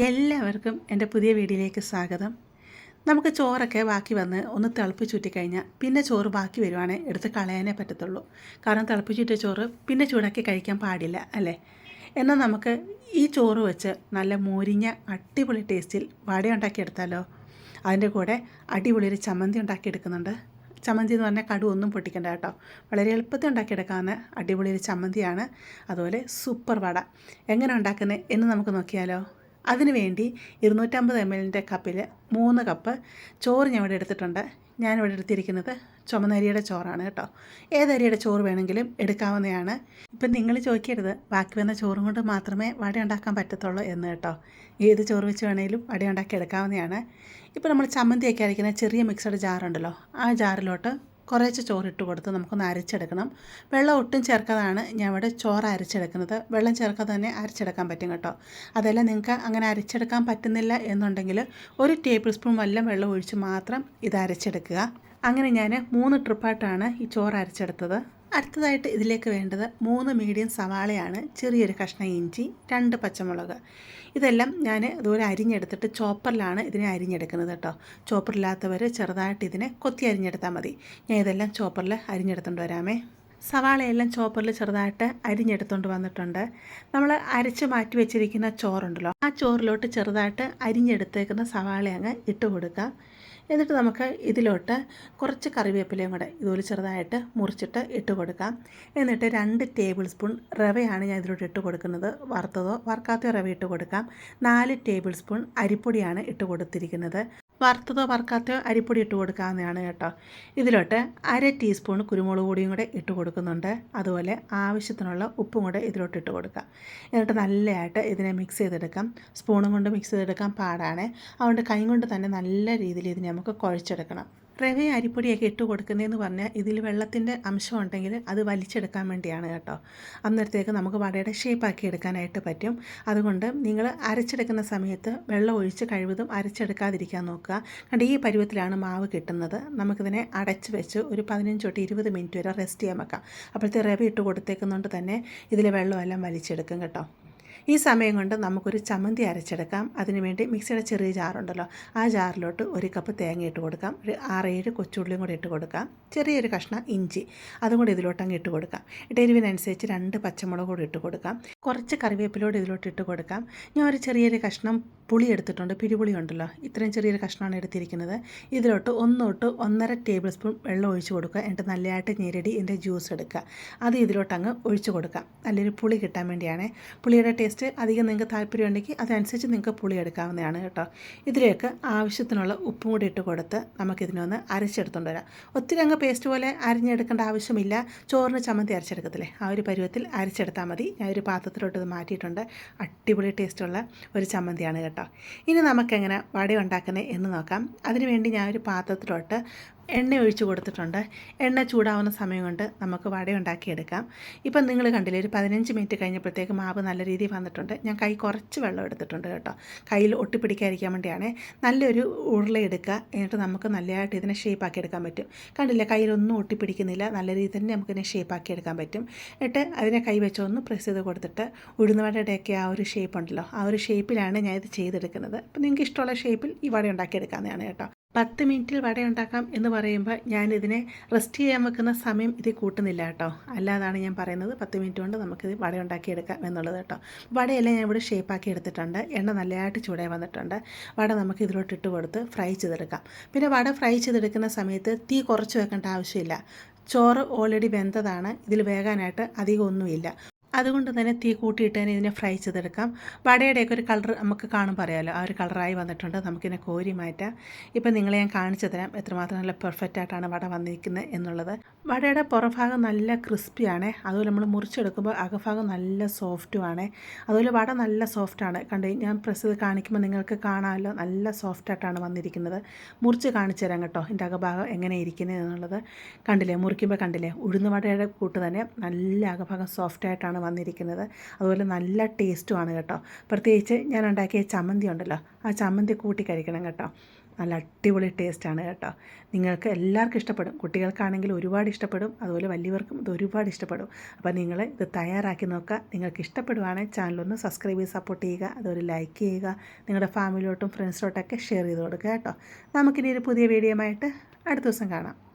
എല്ലാവർക്കും എന്റെ പുതിയ വീഡിയോയിലേക്ക് സ്വാഗതം. നമുക്ക് ചോറൊക്കെ ബാക്കി വന്ന് ഒന്ന് തിളപ്പിച്ച് ചുറ്റിക്കഴിഞ്ഞാൽ പിന്നെ ചോറ് ബാക്കി വരുവാണെങ്കിൽ എടുത്ത് കളയാനേ പറ്റത്തുള്ളൂ. കാരണം തിളപ്പിച്ചിട്ട ചോറ് പിന്നെ ചൂടാക്കി കഴിക്കാൻ പാടില്ല അല്ലേ? എന്നാൽ നമുക്ക് ഈ ചോറ് വെച്ച് നല്ല മോരിഞ്ഞ അടിപൊളി ടേസ്റ്റിൽ വട ഉണ്ടാക്കിയെടുത്താലോ അതിന്റെ കൂടെ അടിപൊളി ഒരു ചമ്മന്തി ഉണ്ടാക്കിയെടുക്കുന്നുണ്ട്. ചമ്മന്തി എന്ന് പറഞ്ഞാൽ കടു ഒന്നും പൊട്ടിക്കണ്ട കേട്ടോ. വളരെ എളുപ്പത്തിൽ ഉണ്ടാക്കിയെടുക്കാവുന്ന അടിപൊളി ഒരു ചമ്മന്തിയാണ്. അതുപോലെ സൂപ്പർ വട. എങ്ങനെ ഉണ്ടാക്കുന്നത് എന്ന് നമുക്ക് നോക്കിയാലോ? അതിന് വേണ്ടി ഇരുന്നൂറ്റമ്പത് എം എല്ലിന്റെ കപ്പിൽ മൂന്ന് കപ്പ് ചോറ് ഞാൻ ഇവിടെ എടുത്തിട്ടുണ്ട്. ഞാനിവിടെ എടുത്തിരിക്കുന്നത് ചുമന്നരിയുടെ ചോറാണ് കേട്ടോ. ഏതരിയുടെ ചോറ് വേണമെങ്കിലും എടുക്കാവുന്നതാണ്. ഇപ്പം നിങ്ങൾ ചോദിക്കരുത് ബാക്കി വന്ന ചോറും കൊണ്ട് മാത്രമേ വട ഉണ്ടാക്കാൻ പറ്റത്തുള്ളൂ എന്ന് കേട്ടോ. ഏത് ചോറ് വെച്ച് വേണമെങ്കിലും വട ഉണ്ടാക്കി എടുക്കാവുന്നതാണ്. ഇപ്പോൾ നമ്മൾ ചമ്മന്തിയൊക്കെ അരയ്ക്കുന്ന ചെറിയ മിക്സഡ് ജാറുണ്ടല്ലോ ആ ജാറിലോട്ട് കുറേശ്ശെ ചോറിട്ട് കൊടുത്ത് നമുക്കൊന്ന് അരച്ചെടുക്കണം. വെള്ളം ഒട്ടും ചേർക്കാതാണ് ഞാൻ ഇവിടെ ചോറ് അരച്ചെടുക്കുന്നത്. വെള്ളം ചേർക്കാതെ തന്നെ അരച്ചെടുക്കാൻ പറ്റും കേട്ടോ. അതെല്ലാം നിങ്ങൾക്ക് അങ്ങനെ അരച്ചെടുക്കാൻ പറ്റുന്നില്ല എന്നുണ്ടെങ്കിൽ ഒരു ടേബിൾ സ്പൂൺ വല്ലം വെള്ളം ഒഴിച്ച് മാത്രം ഇത് അരച്ചെടുക്കുക. അങ്ങനെ ഞാൻ മൂന്ന് ട്രിപ്പായിട്ടാണ് ഈ ചോറ് അരച്ചെടുത്തത്. അടുത്തതായിട്ട് ഇതിലേക്ക് വേണ്ടത് മൂന്ന് മീഡിയം സവാളയാണ് ചെറിയൊരു കഷ്ണം ഇഞ്ചി രണ്ട് പച്ചമുളക്. ഇതെല്ലാം ഞാൻ ഇതുപോലെ അരിഞ്ഞെടുത്തിട്ട് ചോപ്പറിലാണ് ഇതിനെ അരിഞ്ഞെടുക്കുന്നത് കേട്ടോ. ചോപ്പറില്ലാത്തവർ ചെറുതായിട്ട് ഇതിനെ കൊത്തി അരിഞ്ഞെടുത്താൽ മതി. ഞാൻ ഇതെല്ലാം ചോപ്പറിൽ അരിഞ്ഞെടുത്തുകൊണ്ട് വരാമേ. സവാളയെല്ലാം ചോപ്പറിൽ ചെറുതായിട്ട് അരിഞ്ഞെടുത്തുകൊണ്ട് വന്നിട്ടുണ്ട്. നമ്മൾ അരച്ച് മാറ്റി വെച്ചിരിക്കുന്ന ചോറുണ്ടല്ലോ ആ ചോറിലോട്ട് ചെറുതായിട്ട് അരിഞ്ഞെടുത്തേക്കുന്ന സവാള അങ്ങ് ഇട്ട് കൊടുക്കുക എന്നിട്ട് നമുക്ക് ഇതിലോട്ട് കുറച്ച് കറിവേപ്പിലയും കൂടെ ഇതുപോലെ ചെറുതായിട്ട് മുറിച്ചിട്ട് ഇട്ട് കൊടുക്കാം. എന്നിട്ട് രണ്ട് ടേബിൾ സ്പൂൺ റവയാണ് ഞാൻ ഇതിലോട്ട് ഇട്ട് കൊടുക്കുന്നത്. വറുത്തതോ വറുക്കാത്തോ റവ ഇട്ട് കൊടുക്കാം. നാല് ടേബിൾ സ്പൂൺ അരിപ്പൊടിയാണ് ഇട്ട് കൊടുത്തിരിക്കുന്നത്. വറുത്തതോ വറുക്കാത്തോ അരിപ്പൊടി ഇട്ട് കൊടുക്കാവുന്നതാണ് കേട്ടോ. ഇതിലോട്ട് അര ടീസ്പൂൺ കുരുമുളക് പൊടിയും കൂടെ ഇട്ട് കൊടുക്കുന്നുണ്ട്. അതുപോലെ ആവശ്യത്തിനുള്ള ഉപ്പും കൂടെ ഇതിലോട്ട് ഇട്ട് കൊടുക്കാം. എന്നിട്ട് നല്ലതായിട്ട് ഇതിനെ മിക്സ് ചെയ്തെടുക്കാം. സ്പൂണും കൊണ്ട് മിക്സ് ചെയ്തെടുക്കാൻ പാടാണ്. അതുകൊണ്ട് കൈ കൊണ്ട് തന്നെ നല്ല രീതിയിൽ ഇതിനെ നമുക്ക് കുഴച്ചെടുക്കണം. റവയും അരിപ്പൊടിയൊക്കെ ഇട്ട് കൊടുക്കുന്നതെന്ന് പറഞ്ഞാൽ ഇതിൽ വെള്ളത്തിന്റെ അംശം ഉണ്ടെങ്കിൽ അത് വലിച്ചെടുക്കാൻ വേണ്ടിയാണ് കേട്ടോ. അന്നേരത്തേക്ക് നമുക്ക് വടയുടെ ഷേപ്പാക്കി എടുക്കാനായിട്ട് പറ്റും. അതുകൊണ്ട് നിങ്ങൾ അരച്ചെടുക്കുന്ന സമയത്ത് വെള്ളം ഒഴിച്ച് കഴിവതും അരച്ചെടുക്കാതിരിക്കാൻ നോക്കുക. കണ്ട് ഈ പരുവത്തിലാണ് മാവ് കിട്ടുന്നത്. നമുക്കിതിനെ അടച്ച് വെച്ച് ഒരു പതിനഞ്ച് തൊട്ട് ഇരുപത് മിനിറ്റ് വരെ റെസ്റ്റ് ചെയ്യാൻ വെക്കാം. അപ്പോഴത്തെ റവ ഇട്ട് കൊടുത്തേക്കുന്നതുകൊണ്ട് തന്നെ ഇതിലെ വെള്ളമെല്ലാം വലിച്ചെടുക്കും കേട്ടോ. ഈ സമയം കൊണ്ട് നമുക്കൊരു ചമ്മന്തി അരച്ചെടുക്കാം. അതിനുവേണ്ടി മിക്സിയുടെ ചെറിയ ജാറുണ്ടല്ലോ. ആ ജാറിലോട്ട് ഒരു കപ്പ് തേങ്ങ ഇട്ട് കൊടുക്കാം. ഒരു ആറേഴ് കൊച്ചുള്ളിയും കൂടി ഇട്ട് കൊടുക്കാം. ചെറിയൊരു കഷ്ണം ഇഞ്ചി. അതും കൂടി ഇതിലോട്ടങ്ങ് ഇട്ട് കൊടുക്കാം. എരിവിനനുസരിച്ച് രണ്ട് പച്ചമുളക് കൂടി ഇട്ട് കൊടുക്കാം. കുറച്ച് കറിവേപ്പിലോട് ഇതിലോട്ട് ഇട്ട് കൊടുക്കാം. ഞാൻ ഒരു ചെറിയൊരു കഷ്ണം പുളി എടുത്തിട്ടുണ്ട്. പിരിപുളി ഉണ്ടല്ലോ. ഇത്രയും ചെറിയൊരു കഷ്ണമാണ് എടുത്തിരിക്കുന്നത്. ഇതിലോട്ട് ഒന്നോട്ട് ഒന്നര ടേബിൾ സ്പൂൺ വെള്ളം ഒഴിച്ച് കൊടുക്കുക. എന്നിട്ട് നല്ലതായിട്ട് ഞെരടി ഇതിന്റെ ജ്യൂസ് എടുക്കുക. അത് ഇതിലോട്ടങ്ങ് ഒഴിച്ച് കൊടുക്കാം. നല്ലൊരു പുളി കിട്ടാൻ വേണ്ടിയാണ്. പുളിയുടെ ടേസ്റ്റ് ടേസ്റ്റ് അധികം നിങ്ങൾക്ക് താല്പര്യമുണ്ടെങ്കിൽ അതനുസരിച്ച് നിങ്ങൾക്ക് പുളി എടുക്കാവുന്നതാണ് കേട്ടോ. ഇതിലേക്ക് ആവശ്യത്തിനുള്ള ഉപ്പും കൂടി ഇട്ട് കൊടുത്ത് നമുക്കിതിനൊന്ന് അരച്ചെടുത്തുകൊണ്ട് വരാം. ഒത്തിരി അങ്ങ് പേസ്റ്റ് പോലെ അരിഞ്ഞെടുക്കേണ്ട ആവശ്യമില്ല. ചോറിന് ചമ്മന്തി അരച്ചെടുക്കത്തില്ലേ? ആ ഒരു പരുവത്തിൽ അരച്ചെടുത്താൽ മതി. ഞാൻ ഒരു പാത്രത്തിലോട്ട് ഇത് മാറ്റിയിട്ടുണ്ട്. അടിപൊളി ടേസ്റ്റുള്ള ഒരു ചമ്മന്തിയാണ് കേട്ടോ. ഇനി നമുക്കെങ്ങനെ വട ഉണ്ടാക്കുന്നത് എന്ന് നോക്കാം. അതിനുവേണ്ടി ഞാൻ ഒരു പാത്രത്തിലോട്ട് എണ്ണ ഒഴിച്ച് കൊടുത്തിട്ടുണ്ട്. എണ്ണ ചൂടാവുന്ന സമയം കൊണ്ട് നമുക്ക് വട ഉണ്ടാക്കിയെടുക്കാം ഇപ്പം നിങ്ങൾ കണ്ടില്ലേ ഒരു പതിനഞ്ച് മിനിറ്റ് കഴിഞ്ഞപ്പോഴത്തേക്ക് മാവ് നല്ല രീതിയിൽ വന്നിട്ടുണ്ട്. ഞാൻ കൈ കുറച്ച് വെള്ളം എടുത്തിട്ടുണ്ട് കേട്ടോ. കയ്യിൽ ഒട്ടിപ്പിടിക്കാതിരിക്കാൻ വേണ്ടിയാണ്. നല്ലൊരു ഉരുള എടുക്കുക. എന്നിട്ട് നമുക്ക് നല്ലതായിട്ട് ഇതിനെ ഷേപ്പാക്കി എടുക്കാൻ പറ്റും. കണ്ടില്ലേ കയ്യിലൊന്നും ഒട്ടിപ്പിടിക്കുന്നില്ല. നല്ല രീതിയിൽ തന്നെ നമുക്കിതിനെ ഷേപ്പാക്കി എടുക്കാൻ പറ്റും. എന്നിട്ട് അതിനെ കൈ വെച്ചൊന്ന് പ്രസ് ചെയ്ത് കൊടുത്തിട്ട് ഉഴുന്നുവടയുടെയൊക്കെ ആ ഒരു ഷേപ്പ് ഉണ്ടല്ലോ ആ ഒരു ഷേപ്പിലാണ് ഞാൻ ഇത് ചെയ്തെടുക്കുന്നത്. അപ്പോൾ നിങ്ങൾക്ക് ഇഷ്ടമുള്ള ഷേപ്പിൽ ഈ വട ഉണ്ടാക്കിയെടുക്കാവുന്നതാണ് കേട്ടോ. പത്ത് മിനിറ്റിൽ വട ഉണ്ടാക്കാം എന്ന് പറയുമ്പോൾ ഞാനിതിനെ റെസ്റ്റ് ചെയ്യാൻ വെക്കുന്ന സമയം ഇത് കൂട്ടുന്നില്ല കേട്ടോ. അല്ലാതാണ് ഞാൻ പറയുന്നത് പത്ത് മിനിറ്റ് കൊണ്ട് നമുക്കിത് വട ഉണ്ടാക്കിയെടുക്കാം എന്നുള്ളത് കേട്ടോ. വടയെല്ലാം ഞാൻ ഇവിടെ ഷേപ്പാക്കി എടുത്തിട്ടുണ്ട്. എണ്ണ നല്ലതായിട്ട് ചൂടായി വന്നിട്ടുണ്ട്. വട നമുക്ക് ഇതിലോട്ട് ഇട്ട് കൊടുത്ത് ഫ്രൈ ചെയ്തെടുക്കാം. പിന്നെ വട ഫ്രൈ ചെയ്തെടുക്കുന്ന സമയത്ത് തീ കുറച്ച് വെക്കേണ്ട ആവശ്യമില്ല. ചോറ് ഓൾറെഡി വെന്തതാണ്. ഇതിൽ വേകാനായിട്ട് അധികം ഒന്നുമില്ല. അതുകൊണ്ട് തന്നെ തീ കൂട്ടിയിട്ട് തന്നെ ഇതിനെ ഫ്രൈ ചെയ്തെടുക്കാം. വടയുടെയൊക്കെ ഒരു കളർ നമുക്ക് കാണുമ്പോൾ അറിയാമല്ലോ ആ ഒരു കളറായി വന്നിട്ടുണ്ട്. നമുക്കിതിനെ കോരി മാറ്റാം. ഇപ്പം നിങ്ങളെ ഞാൻ കാണിച്ചു തരാം. എത്രമാത്രം നല്ല പെർഫെക്റ്റ് ആയിട്ടാണ് വട വന്നിരിക്കുന്നത് എന്നുള്ളത്. വടയുടെ പുറഭാഗം നല്ല ക്രിസ്പിയാണ് അതുപോലെ നമ്മൾ മുറിച്ചെടുക്കുമ്പോൾ അകഭാഗം നല്ല സോഫ്റ്റുമാണ് അതുപോലെ വട നല്ല സോഫ്റ്റാണ് കണ്ട്? ഞാൻ പ്രസ് ചെയ്ത് കാണിക്കുമ്പോൾ നിങ്ങൾക്ക് കാണാമല്ലോ. നല്ല സോഫ്റ്റായിട്ടാണ് വന്നിരിക്കുന്നത്. മുറിച്ച് കാണിച്ചു തരാം കേട്ടോ. എന്റെ അകഭാഗം എങ്ങനെ ഇരിക്കുന്നത് എന്നുള്ളത്. കണ്ടില്ലേ? മുറിക്കുമ്പോൾ കണ്ടില്ലേ? ഉഴുന്ന് വടയുടെ കൂട്ട് തന്നെ നല്ല അകഭാഗം സോഫ്റ്റായിട്ടാണ് വന്നിരിക്കുന്നത്. അതുപോലെ നല്ല ടേസ്റ്റുമാണ് കേട്ടോ. പ്രത്യേകിച്ച് ഞാൻ ഉണ്ടാക്കിയ ചമ്മന്തി ഉണ്ടല്ലോ ആ ചമ്മന്തി കൂട്ടി കഴിക്കണം കേട്ടോ. നല്ല അടിപൊളി ടേസ്റ്റാണ് കേട്ടോ. നിങ്ങൾക്ക് എല്ലാവർക്കും ഇഷ്ടപ്പെടും. കുട്ടികൾക്കാണെങ്കിൽ ഒരുപാട് ഇഷ്ടപ്പെടും. അതുപോലെ വലിയവർക്കും ഇത് ഒരുപാട് ഇഷ്ടപ്പെടും. അപ്പോൾ നിങ്ങൾ ഇത് തയ്യാറാക്കി നോക്കുക. നിങ്ങൾക്ക് ഇഷ്ടപ്പെടുവാണെങ്കിൽ ചാനലൊന്ന് സബ്സ്ക്രൈബ് ചെയ്ത് സപ്പോർട്ട് ചെയ്യുക. അതുപോലെ ലൈക്ക് ചെയ്യുക. നിങ്ങളുടെ ഫാമിലിയോട്ടും ഫ്രണ്ട്സിലോട്ടൊക്കെ ഷെയർ ചെയ്ത് കൊടുക്കുക കേട്ടോ. നമുക്കിനി ഒരു പുതിയ വീഡിയോ ആയിട്ട് അടുത്ത ദിവസം കാണാം.